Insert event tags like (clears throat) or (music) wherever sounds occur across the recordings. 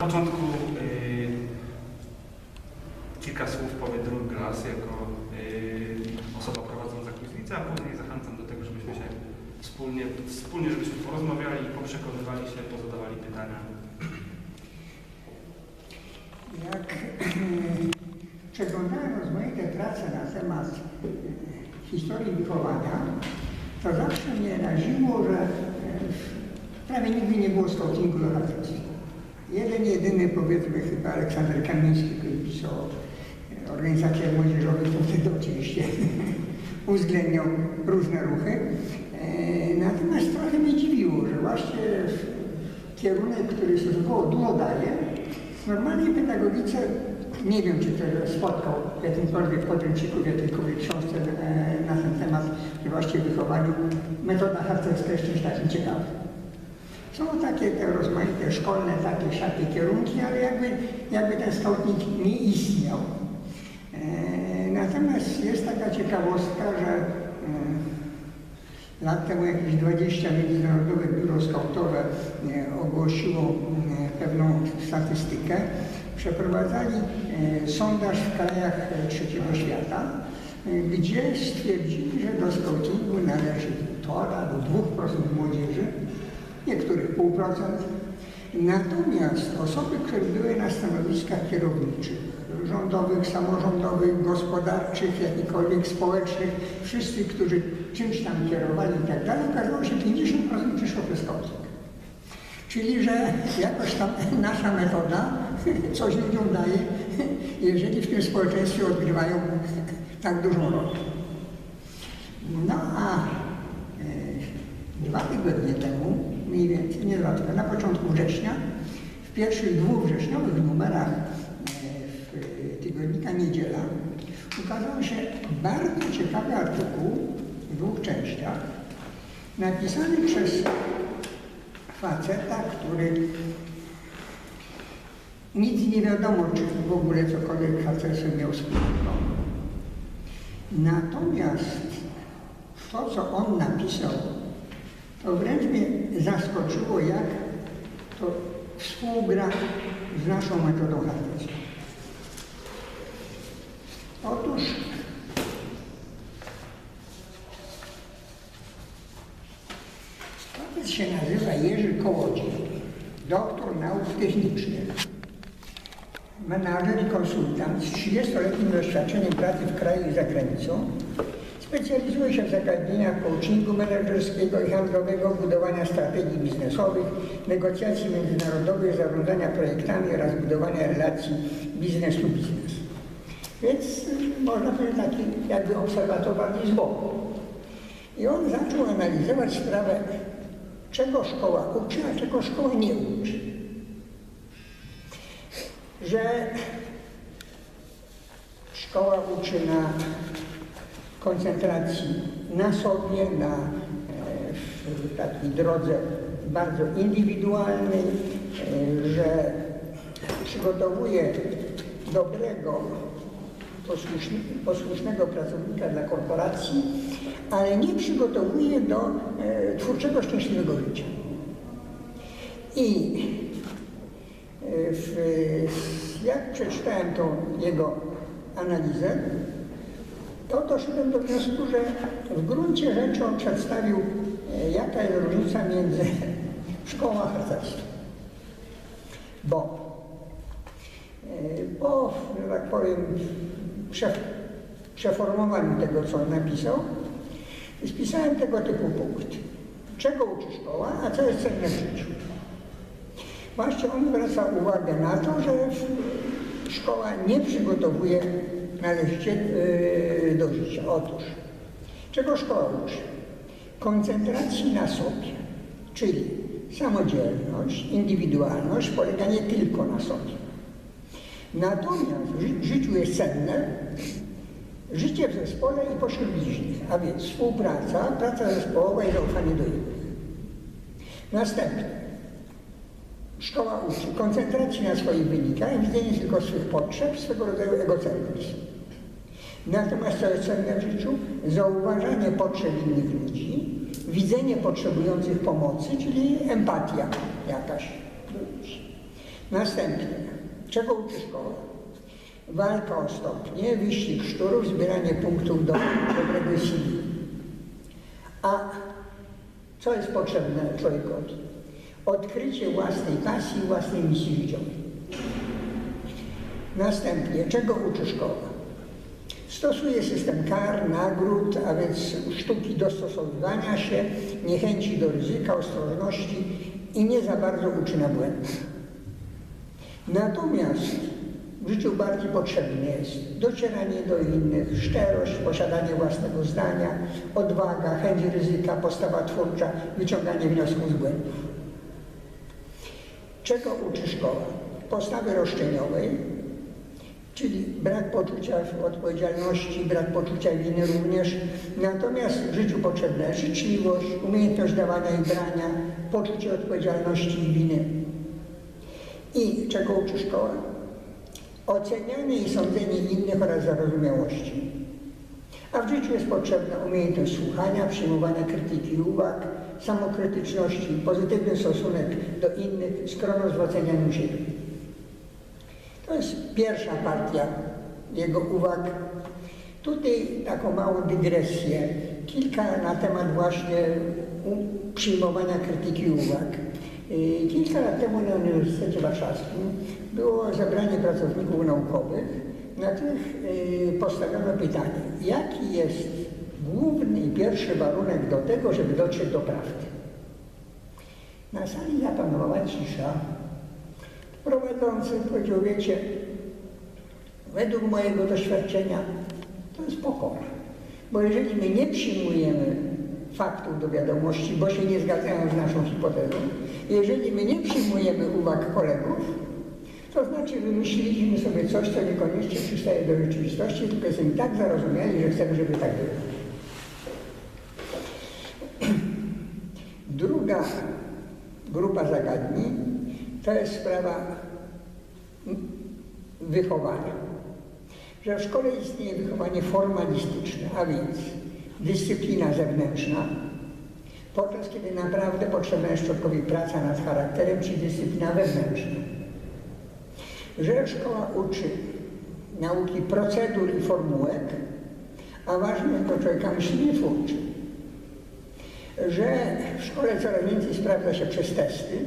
Na początku y, kilka słów powie drugi glas jako y, osoba prowadząca kuznicę, a później zachęcam do tego, żebyśmy się wspólnie, wspólnie żebyśmy porozmawiali, poprzekonywali się, pozadawali pytania. Jak przeglądałem rozmaite prace na temat e, historii wychowania, to zawsze mnie raziło, że e, prawie nigdy nie było scoutingu harcerstwa. Jeden, jedyny powiedzmy chyba Aleksander Kamiński, który pisał o e, organizacjach młodzieżowych, to wtedy oczywiście (laughs) uwzględniał różne ruchy. E, Natomiast trochę mnie dziwiło, że właśnie kierunek, który stosunkowo dużo daje, w normalnej pedagogice, nie wiem czy to spotkał w jakimkolwiek podręczniku, w jakiejkolwiek książce e, na ten temat, że właśnie wychowaniu metoda harcerska jest czymś takim ciekawym. Są takie te rozmaite szkolne, takie siakie kierunki, ale jakby, jakby ten skautnik nie istniał. E, natomiast jest taka ciekawostka, że e, lat temu jakieś 20 Międzynarodowe Biuro Skautowe e, ogłosiło e, pewną statystykę. Przeprowadzali e, sondaż w krajach e, trzeciego świata, gdzie stwierdzili, że do skautingu należy 1,5 do 2% młodzieży, niektórych 0,5%. Natomiast osoby, które były na stanowiskach kierowniczych, rządowych, samorządowych, gospodarczych, jakichkolwiek społecznych, wszyscy, którzy czymś tam kierowali i tak dalej, okazało się 50% przyszło przez skauting. Czyli, że jakoś tam (laughs) nasza metoda (laughs) coś ludziom daje, (laughs) jeżeli w tym społeczeństwie odgrywają tak dużą rolę. No a e, dwa tygodnie temu, mniej więcej, nie dwa tygodnie, na początku września, w pierwszych dwóch wrześniowych numerach e, w tygodnika Niedziela ukazał się bardzo ciekawy artykuł w dwóch częściach, napisany przez faceta, który nic nie wiadomo, czy w ogóle cokolwiek harcerstwem miał wspólnego. Natomiast to, co on napisał, to wręcz mnie zaskoczyło, jak to współgra z naszą metodą harcerską. Otóż Chłopiec się nazywa Jerzy Kołodziej, doktor nauk technicznych, menadżer i konsultant z 30-letnim doświadczeniem pracy w kraju i za granicą. Specjalizuje się w zagadnieniach coachingu menedżerskiego i handlowego, budowania strategii biznesowych, negocjacji międzynarodowych, zarządzania projektami oraz budowania relacji biznes-to-biznes. Więc y, można powiedzieć taki jakby obserwator z boku. I on zaczął analizować sprawę, czego szkoła uczy, a czego szkoła nie uczy. Że szkoła uczy na koncentracji na sobie, na e, w takiej drodze bardzo indywidualnej, e, że przygotowuje dobrego, posłusznego pracownika dla korporacji, ale nie przygotowuje do e, twórczego, szczęśliwego życia. I w, jak przeczytałem tą jego analizę, to doszedłem do wniosku, że w gruncie rzeczy on przedstawił, e, jaka jest różnica między (laughs) szkołą a harcerstwem. Bo e, po, że tak powiem, prze, przeformowaniu tego, co on napisał, spisałem tego typu punkt. Czego uczy szkoła, a co jest cenne w życiu? Właśnie on zwraca uwagę na to, że szkoła nie przygotowuje należycie yy, do życia. Otóż, czego szkoła uczy? Koncentracji na sobie, czyli samodzielność, indywidualność polega nie tylko na sobie. Natomiast w ży- życiu jest cenne życie w zespole i pośród bliźnich, a więc współpraca, praca zespołowa i zaufanie do innych. Następnie Szkoła uczy koncentracji na swoich wynikach widzenie tylko swych potrzeb, swego rodzaju egocentryzm. Natomiast co jest cenne w życiu? Zauważanie potrzeb innych ludzi, widzenie potrzebujących pomocy, czyli empatia jakaś ludzi. Następnie, czego uczy szkoła? Walka o stopnie, wyścig szczurów, zbieranie punktów do dobrego CV. A co jest potrzebne człowiekowi? Odkrycie własnej pasji, własnej misji życiowej. Następnie, czego uczy szkoła? Stosuje system kar, nagród, a więc sztuki dostosowywania się, niechęci do ryzyka, ostrożności i nie za bardzo uczy na błędach. Natomiast w życiu bardziej potrzebne jest docieranie do innych, szczerość, posiadanie własnego zdania, odwaga, chęć ryzyka, postawa twórcza, wyciąganie wniosków z błędów. Czego uczy szkoła? Postawy roszczeniowej, czyli brak poczucia odpowiedzialności, brak poczucia winy również. Natomiast w życiu potrzebna życzliwość, umiejętność dawania i brania, poczucie odpowiedzialności i winy. I czego uczy szkoła? Ocenianie i sądzenie innych oraz zarozumiałości. A w życiu jest potrzebna umiejętność słuchania, przyjmowania krytyki i uwag, samokrytyczności, pozytywny stosunek do innych, skromność w ocenianiu siebie. Jest pierwsza partia jego uwag. Tutaj taką małą dygresję, kilka na temat właśnie przyjmowania krytyki uwag. Yy, Kilka lat temu na Uniwersytecie Warszawskim było zebranie pracowników naukowych, na których yy, postawiono pytanie, jaki jest główny i pierwszy warunek do tego, żeby dotrzeć do prawdy. Na sali zapanowała cisza. Prowadzący powiedział, wiecie, według mojego doświadczenia to jest pokora. Bo jeżeli my nie przyjmujemy faktów do wiadomości, bo się nie zgadzają z naszą hipotezą, jeżeli my nie przyjmujemy uwag kolegów, to znaczy wymyśliliśmy sobie coś, co niekoniecznie przystaje do rzeczywistości, tylko jesteśmy tak zarozumiali, że chcemy, żeby tak było. (clears throat) Druga grupa zagadnień to jest sprawa wychowania. Że w szkole istnieje wychowanie formalistyczne, a więc dyscyplina zewnętrzna, podczas kiedy naprawdę potrzebna jest człowiekowi praca nad charakterem, czyli dyscyplina wewnętrzna. Że szkoła uczy nauki procedur i formułek, a ważne jest do człowieka myślenie twórcze. Że w szkole coraz więcej sprawdza się przez testy,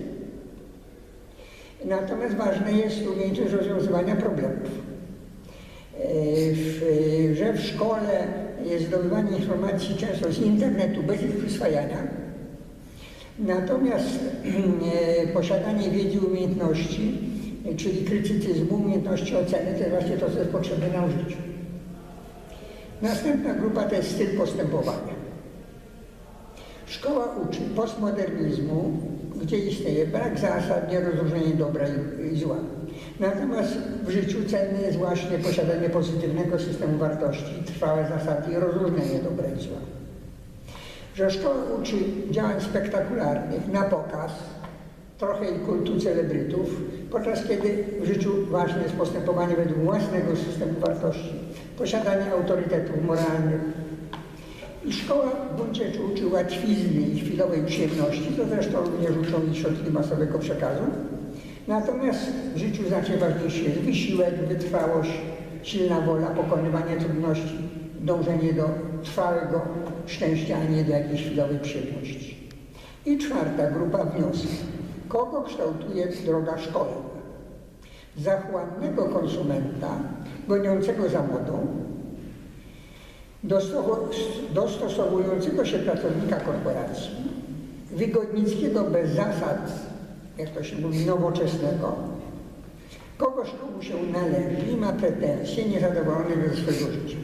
natomiast ważne jest umiejętność rozwiązywania problemów. Że w szkole jest zdobywanie informacji często z internetu bez ich przyswajania, natomiast e, posiadanie wiedzy umiejętności, czyli krytycyzmu, umiejętności oceny, to jest właśnie to, co jest potrzebne nam w życiu. Następna grupa to jest styl postępowania. Szkoła uczy postmodernizmu, gdzie istnieje brak zasad, nierozróżnienie dobra i, zła. Natomiast w życiu cenne jest właśnie posiadanie pozytywnego systemu wartości, trwałe zasady i rozróżnienie dobra i zła. Że szkoła uczy działań spektakularnych, na pokaz, trochę i kultu celebrytów, podczas kiedy w życiu ważne jest postępowanie według własnego systemu wartości, posiadanie autorytetów moralnych, i szkoła rzeczy uczy łatwizny i chwilowej przyjemności, to zresztą również uczą i środki masowego przekazu. Natomiast w życiu znacznie ważniejszy jest wysiłek, wytrwałość, silna wola, pokonywanie trudności, dążenie do trwałego szczęścia, a nie do jakiejś chwilowej przyjemności. I czwarta grupa wniosków. Kogo kształtuje droga szkolna? Zachłannego konsumenta, goniącego za modą, dostosowującego się pracownika korporacji, wygodnickiego bez zasad, jak to się mówi, nowoczesnego, kogoś, komu się należy i ma pretensje, niezadowolony ze swojego życia.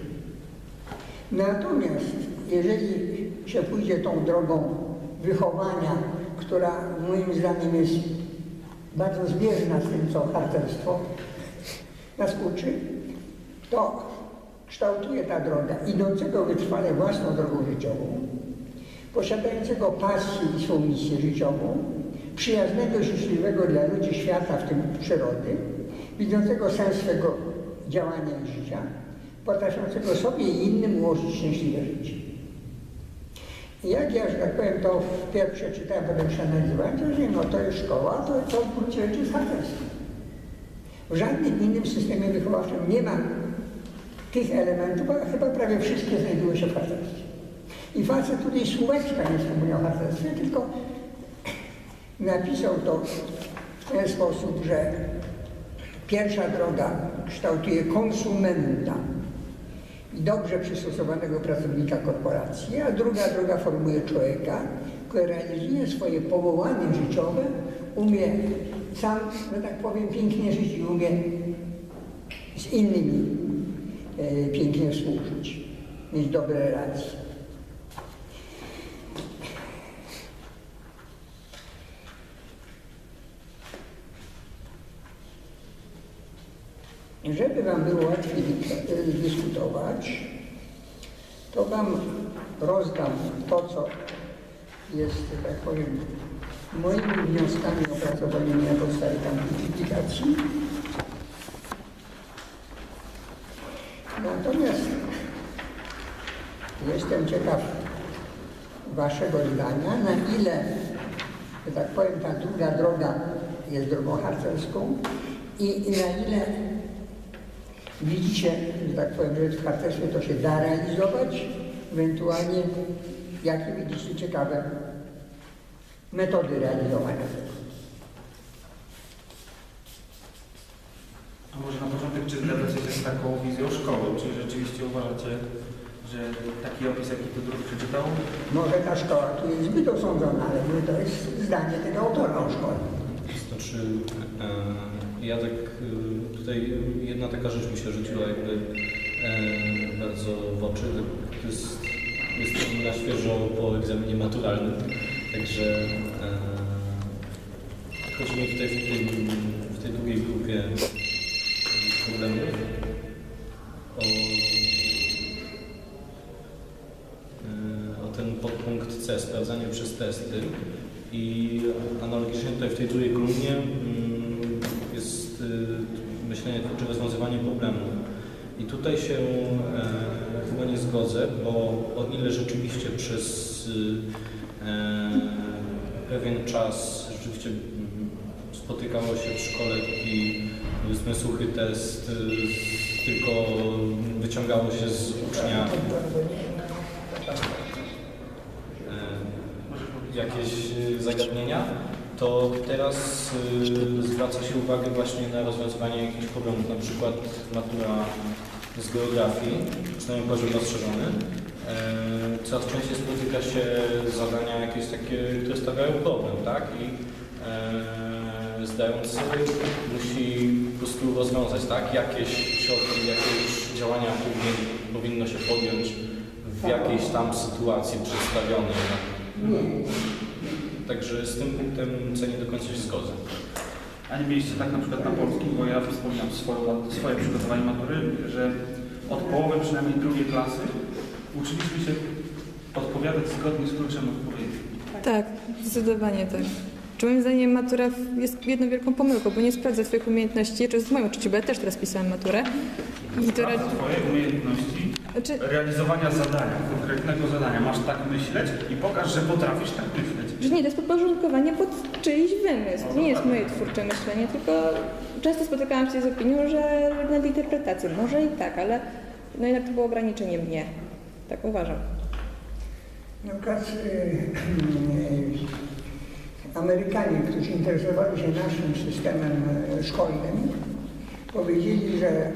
Natomiast jeżeli się pójdzie tą drogą wychowania, która moim zdaniem jest bardzo zbieżna z tym, co harcerstwo nas uczy, to kształtuje ta droga idącego wytrwale własną drogą życiową, posiadającego pasję i swą misję życiową, przyjaznego, życzliwego dla ludzi świata, w tym przyrody, widzącego sens swego działania i życia, potrafiącego sobie i innym ułożyć szczęśliwe życie. Jak ja, że tak powiem, to wpierw przeczytałem, potem przeanalizowałem, to że no to jest szkoła, to, to w gruncie rzeczy jest harcerstwo. W żadnym innym systemie wychowawczym nie ma tych elementów, a chyba prawie wszystkie znajdują się w harcerstwie. I facet tutaj słóweczka nie wspomniał o harcerstwie, tylko (coughs) napisał to w ten sposób, że pierwsza droga kształtuje konsumenta i dobrze przystosowanego pracownika korporacji, a druga droga formuje człowieka, który realizuje swoje powołanie życiowe, umie sam, że tak powiem, pięknie żyć i umie z innymi pięknie współżyć, mieć dobre relacje. Żeby Wam było łatwiej e, dyskutować, to Wam rozdam to, co jest, tak powiem, moimi wnioskami opracowanymi na podstawie tamtej publikacji. Natomiast jestem ciekaw Waszego zdania, na ile, że tak powiem, ta druga droga jest drogą harcerską i, na ile widzicie, że tak powiem, że w harcerstwie to się da realizować, ewentualnie jakie widzicie ciekawe metody realizowania tego. A może na początek, czy zgadzacie się taką wizją szkoły? Czy rzeczywiście uważacie, że taki opis, jaki tu druk przeczytał, Może ta szkoła tu jest zbyt osądzona, ale mówię, to jest zdanie tego autora o szkole. Znaczy, e, ja tak e, tutaj jedna taka rzecz mi się rzuciła jakby e, bardzo w oczy. To jest, jestem na świeżo po egzaminie maturalnym, także e, chodzi mi tutaj w tej, w tej drugiej grupie problemów testy. I analogicznie tutaj w tej drugiej kolumnie mm, jest y, myślenie twórcze rozwiązywanie problemu. I tutaj się e, chyba nie zgodzę, bo o ile rzeczywiście przez y, e, pewien czas rzeczywiście mm, spotykało się w szkole taki powiedzmy suchy test, y, tylko wyciągało się z ucznia jakieś y, zagadnienia, to teraz y, zwraca się uwagę właśnie na rozwiązywanie jakichś problemów, na przykład matura z geografii, przynajmniej poziom rozszerzony. E, Coraz częściej spotyka się zadania jakieś takie, które stawiają problem, tak? I e, zdający musi po prostu rozwiązać, tak? Jakieś środki, jakieś działania powinno się podjąć w jakiejś tam sytuacji przedstawionej. Także z tym punktem C nie do końca się zgodzę. A nie mieliście tak na przykład na polskim, bo ja wspominam swoje, swoje przygotowanie matury, że od połowy przynajmniej drugiej klasy uczyliśmy się odpowiadać zgodnie z kluczem odpowiedzi. Tak, zdecydowanie tak. Czy moim zdaniem matura jest jedną wielką pomyłką, bo nie sprawdza swoich umiejętności, czy to jest w moim odczuciu, bo ja też teraz pisałam maturę. I to ra- Sprawdza Twoje umiejętności znaczy, realizowania zadania, konkretnego zadania. Masz tak myśleć i pokaż, że potrafisz tak myśleć. że nie, to jest podporządkowanie pod czyjś wymysł. To nie jest moje twórcze myślenie, tylko często spotykałam się z opinią, że nad interpretacją. Może i tak, ale no jednak to było ograniczenie mnie. Tak uważam. Na przykład e, Amerykanie, którzy interesowali się naszym systemem szkolnym, powiedzieli, że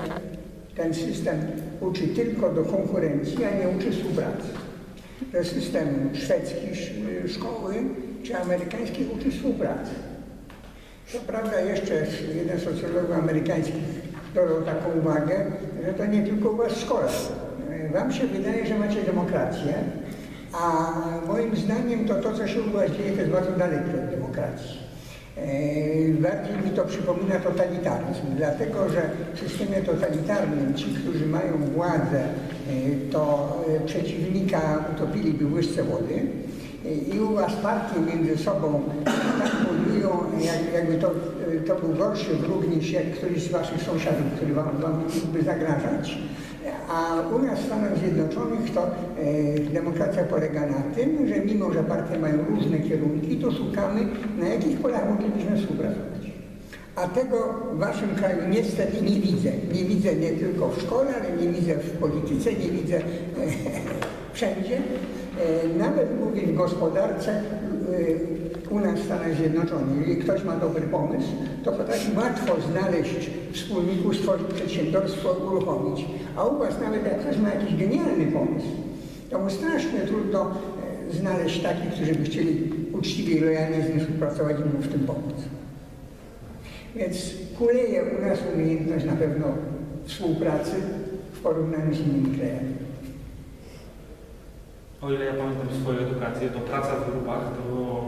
ten system uczy tylko do konkurencji, a nie uczy współpracy. Że system szwedzki sz- szkoły czy amerykański uczy współpracy. Co prawda jeszcze jeden z socjologów amerykańskich dodał taką uwagę, że to nie tylko u was w szkole. Wam się wydaje, że macie demokrację, a moim zdaniem to to, co się u was dzieje, to jest bardzo dalekie od demokracji. E, Bardziej mi to przypomina totalitaryzm, dlatego że w systemie totalitarnym ci, którzy mają władzę, e, to e, przeciwnika utopiliby w łyżce wody i u was partie między sobą tak budują, jak, jakby to, to był gorszy wróg niż jak któryś z waszych sąsiadów, który wam, wam mógłby zagrażać. A u nas w Stanach Zjednoczonych to e, demokracja polega na tym, że mimo, że partie mają różne kierunki, to szukamy, na jakich polach moglibyśmy współpracować. A tego w waszym kraju niestety nie widzę. Nie widzę nie tylko w szkole, ale nie widzę w polityce, nie widzę (laughs) wszędzie. E, Nawet mówię w gospodarce e, u nas w Stanach Zjednoczonych, jeżeli ktoś ma dobry pomysł, to potrafi łatwo znaleźć wspólników, stworzyć przedsiębiorstwo, uruchomić. A u was nawet jak ktoś ma jakiś genialny pomysł, to mu strasznie trudno e, znaleźć takich, którzy by chcieli uczciwie i lojalnie z nim współpracować i mu w tym pomóc. Więc kuleje u nas umiejętność na pewno współpracy w porównaniu z innymi krajami. O ile ja pamiętam swoją edukację, to praca w grupach to było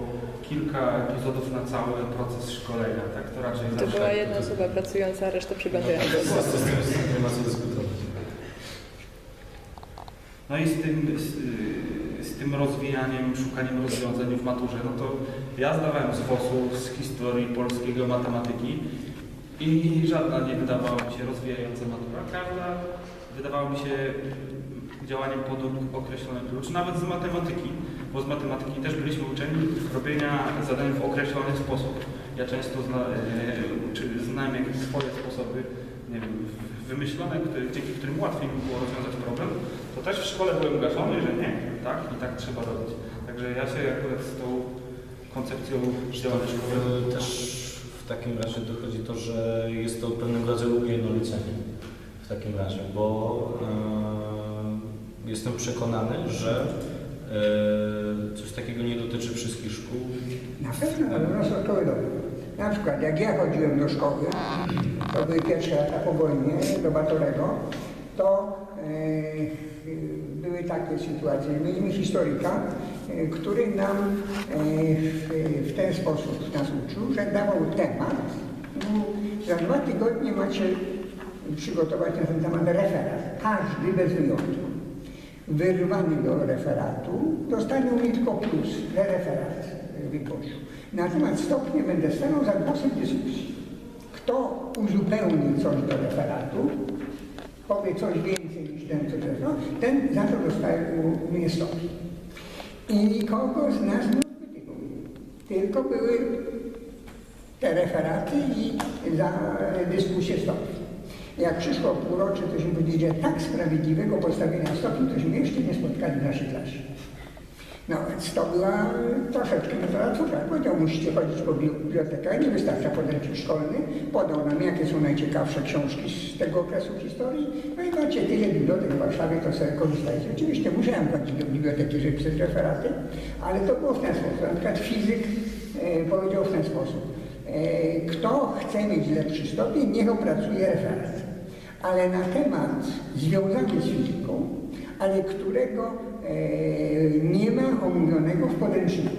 kilka epizodów na cały proces szkolenia, tak? To raczej To zawsze... była jedna osoba pracująca, a reszta przyglądająca. Nie ma co dyskutować. No i z tym, z, z tym rozwijaniem, szukaniem rozwiązań w maturze, no to ja zdawałem z WOS-u, z historii polskiego, matematyki i żadna nie wydawała mi się rozwijająca matura. Każda wydawała mi się działaniem pod określony klucz, nawet z matematyki, bo z matematyki też byliśmy uczeni robienia zadań w określony sposób. Ja często zna, e, znam jakieś swoje sposoby, nie wiem, wymyślone, dzięki którym łatwiej mi było rozwiązać problem, to też w szkole byłem gaszony, że nie, tak i tak trzeba robić. Także ja się akurat z tą koncepcją działania szkoły E, Też w takim razie dochodzi to, że jest to pewnego rodzaju ujednolicenie w takim razie, bo e, jestem przekonany, że coś takiego nie dotyczy wszystkich szkół. Na pewno, na pewno są dobre. Na przykład jak ja chodziłem do szkoły, to były pierwsze lata po wojnie, do Batorego, to e, były takie sytuacje. Mieliśmy historyka, e, który nam e, w, ten sposób nas uczył, że dawał temat. Mówił, Za dwa tygodnie macie przygotować na ten temat referat. Każdy bez wyjątku. Wyrwany do referatu dostanie u mnie tylko plus, referat wygłosił. Na temat stopnia będę stanął za głosem dyskusji. Kto uzupełni coś do referatu, powie coś więcej niż ten, co no, ten za to dostaje u mnie stopień. I nikogo z nas nie odpytywał. Tylko były te referaty i za dyskusję stopni. Jak przyszło półrocze, to się powiedzieli, że tak sprawiedliwego postawienia stopni, to się jeszcze nie spotkali w naszej klasie. No więc to była troszeczkę cudza. Powiedział, musicie chodzić po bibliotekach, nie wystarcza podręcznik szkolny. Podał nam, jakie są najciekawsze książki z tego okresu historii. No i macie tyle bibliotek w Warszawie, to sobie korzystajcie. Oczywiście musiałem chodzić do biblioteki, żeby pisać referaty, ale to było w ten sposób. Na przykład fizyk e, powiedział w ten sposób. E, kto chce mieć lepszy stopień, niech opracuje referat. Ale na temat związany z fizyką, ale którego e, nie ma omówionego w podręczniku.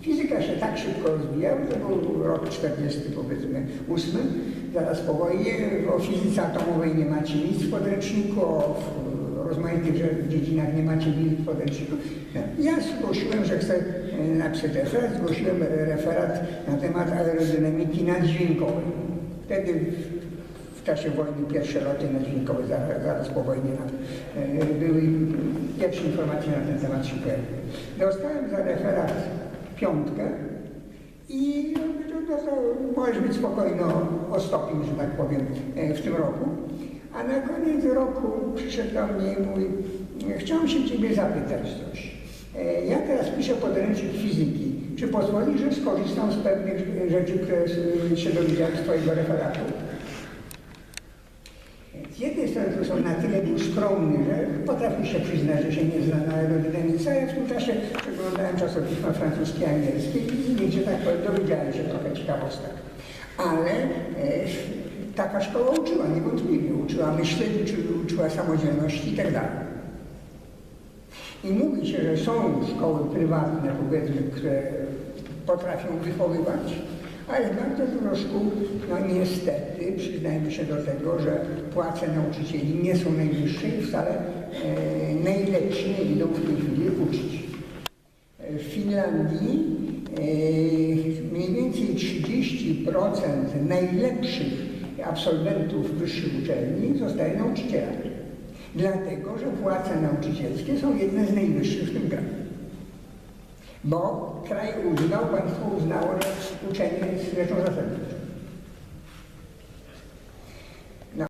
Fizyka się tak szybko rozwijała, to był rok 40 powiedzmy 8, zaraz po wojnie, o fizyce atomowej nie macie nic w podręczniku, o rozmaitych dziedzinach nie macie nic w podręczniku. Ja zgłosiłem, że chcę e, napisać referat, zgłosiłem referat na temat aerodynamiki naddźwiękowej. Wtedy w- czasie wojny pierwsze loty naddźwiękowe, zaraz, zaraz po wojnie e, były pierwsze informacje na ten temat się pojawiły. Dostałem za referat piątkę i no, to możesz być spokojny o, stopień, że tak powiem, e, w tym roku. A na koniec roku przyszedł do mnie i mówi, chciałem się Ciebie zapytać coś. E, Ja teraz piszę podręcznik fizyki. Czy pozwolisz, że skorzystam z pewnych rzeczy, które się dowiedziałem z Twojego referatu? Jednej strony są na tyle był skromny, że potrafił się przyznać, że się nie zna na aerodynamice, a ja w tym czasie przeglądałem czasopisma francuskie angielskie i gdzie tak dowiedziałem się trochę ciekawostek. Ale e, taka szkoła uczyła, niewątpliwie. Uczyła myśleć, uczy, uczyła samodzielności i tak dalej. I mówi się, że są szkoły prywatne, powiedzmy, które potrafią wychowywać, ale bardzo dużo szkół, no niestety, przyznajmy się do tego, że płace nauczycieli nie są najwyższe i wcale e, najlepsi nie idą w tej chwili uczyć. E, W Finlandii e, mniej więcej 30% najlepszych absolwentów wyższych uczelni zostaje nauczycielami. Dlatego, że płace nauczycielskie są jedne z najwyższych w tym kraju. Bo kraj uznał, państwo uznało, że uczenie jest rzeczą zasadniczą.